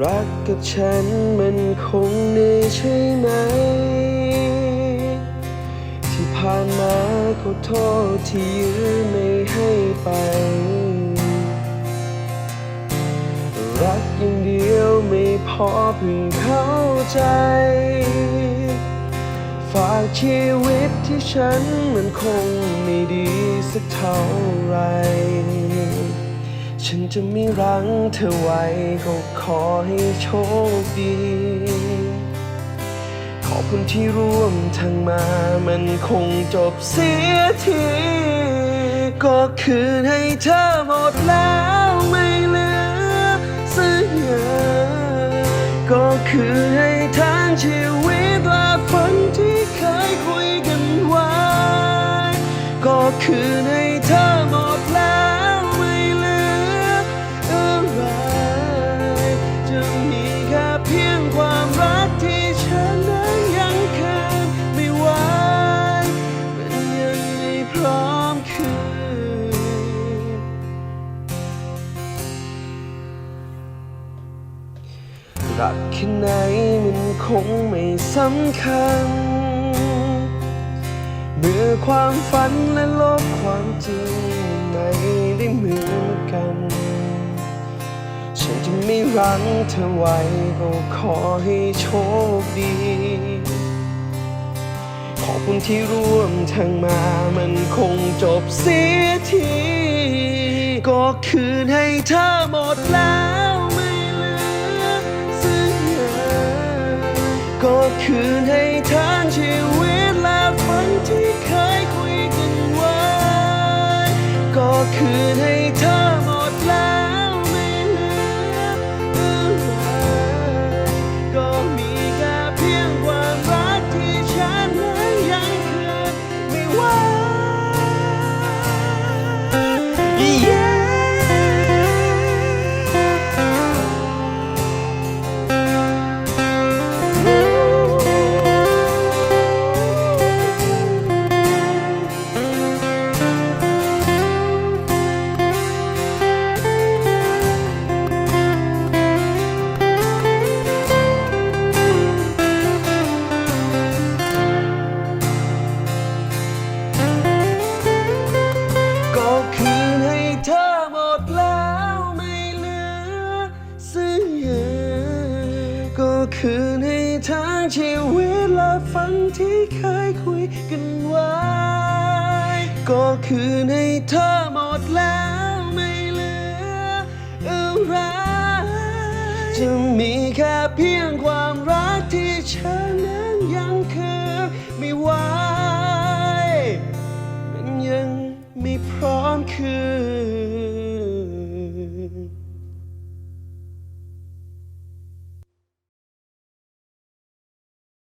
รักกับฉันมันคงเหนื่อยใช่ไหม ที่ผ่านมาขอโทษที่ยื้อไม่ให้ไป รักอย่างเดียวไม่พอเพิ่งเข้าใจ ฝากชีวิตที่ฉันมันคงไม่ดีสักเท่าไหร ฉันจะไม่รั้งเธอไว้ก็ขอให้โชคดี ขอบคุณที่ร่วมทางมา มันคงจบเสียที ก็คืนให้เธอหมดแล้วไม่เหลือสักอย่างก็คืนให้ทั้งชีวิตและฝันที่เคยคุยกันไว้ ก็คืนให้เธอ รักแค่ไหนมันคงไม่สำคัญ เมื่อความฝันและโลกความจริงไม่ได้เหมือนกัน ฉันจะไม่รั้งเธอไว้ก็ขอให้โชคดีขอบคุณที่ร่วมทางมามันคงจบเสียที ก็คืนให้เธอหมดแล้ว คืนให้ทั้งชีวิตและฝันที่เคยคุยกันไว้ ก็คืนให้ คืนให้ทางชีวิตและฝันที่เคยคุยกันไว้ ก็คืนให้เธอหมดแล้วไม่เหลืออะไรจะมีแค่เพียงความรักที่ฉัน